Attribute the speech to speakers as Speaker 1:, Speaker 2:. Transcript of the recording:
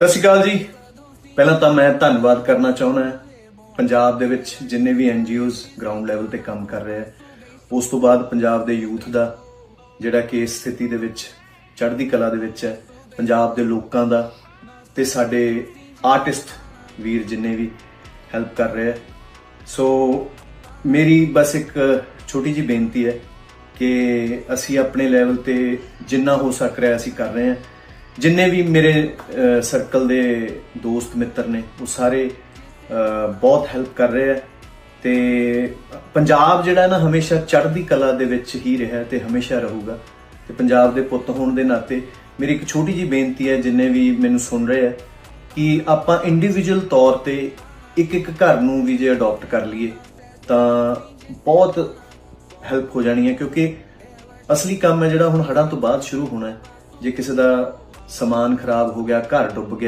Speaker 1: ਸਤਿ ਸ਼੍ਰੀ ਅਕਾਲ ਜੀ। ਪਹਿਲਾਂ ਤਾਂ ਮੈਂ ਧੰਨਵਾਦ ਕਰਨਾ ਚਾਹੁੰਦਾ ਪੰਜਾਬ ਦੇ ਵਿੱਚ ਜਿੰਨੇ ਵੀ ਐਨਜੀਓਜ਼ ਗਰਾਊਂਡ ਲੈਵਲ ਤੇ ਕੰਮ ਕਰ ਰਹੇ ਆ, ਉਸ ਤੋਂ ਬਾਅਦ ਪੰਜਾਬ ਦੇ ਯੂਥ ਦਾ ਜਿਹੜਾ ਕਿ ਇਸ ਸਥਿਤੀ ਦੇ ਵਿੱਚ, ਚੜ੍ਹਦੀ ਕਲਾ ਦੇ ਵਿੱਚ ਹੈ, ਪੰਜਾਬ ਦੇ ਲੋਕਾਂ ਦਾ ਤੇ ਸਾਡੇ ਆਰਟਿਸਟ ਵੀਰ ਜਿੰਨੇ ਵੀ ਹੈਲਪ ਕਰ ਰਹੇ ਆ। ਸੋ ਮੇਰੀ ਬਸ ਇੱਕ ਛੋਟੀ ਜੀ ਬੇਨਤੀ ਹੈ ਕਿ ਅਸੀਂ ਆਪਣੇ ਲੈਵਲ ਤੇ ਜਿੰਨਾ ਹੋ ਸਕ ਰਿਹਾ ਅਸੀਂ ਕਰ ਰਹੇ ਹਾਂ। ਜਿੰਨੇ ਵੀ ਮੇਰੇ ਸਰਕਲ ਦੇ ਦੋਸਤ ਮਿੱਤਰ ਨੇ, ਉਹ ਸਾਰੇ ਬਹੁਤ ਹੈਲਪ ਕਰ ਰਹੇ ਆ। ਤੇ ਪੰਜਾਬ ਜਿਹੜਾ ਨਾ ਹਮੇਸ਼ਾ ਚੜ੍ਹਦੀ ਕਲਾ ਦੇ ਵਿੱਚ ਹੀ ਰਿਹਾ ਤੇ ਹਮੇਸ਼ਾ ਰਹੂਗਾ। ਤੇ ਪੰਜਾਬ ਦੇ ਪੁੱਤ ਹੋਣ ਦੇ ਨਾਤੇ ਮੇਰੀ ਇੱਕ ਛੋਟੀ ਜੀ ਬੇਨਤੀ ਹੈ, ਜਿੰਨੇ ਵੀ ਮੈਨੂੰ ਸੁਣ ਰਹੇ ਆ, ਕਿ ਆਪਾਂ ਇੰਡੀਵਿਜੂਅਲ ਤੌਰ ਤੇ ਇੱਕ ਇੱਕ ਘਰ ਨੂੰ ਵੀ ਜੇ ਅਡਾਪਟ ਕਰ ਲਈਏ, ਤਾਂ ਬਹੁਤ ਹੈਲਪ ਹੋ ਜਾਣੀ ਹੈ। ਕਿਉਂਕਿ ਅਸਲੀ ਕੰਮ ਹੈ ਜਿਹੜਾ ਹੁਣ ਹੜਾਂ ਤੋਂ ਬਾਅਦ ਸ਼ੁਰੂ ਹੋਣਾ ਹੈ। ਜੇ ਕਿਸੇ ਦਾ ਸਮਾਨ ਖਰਾਬ ਹੋ ਗਿਆ ਘਰ ਡੁੱਬ ਗਿਆ।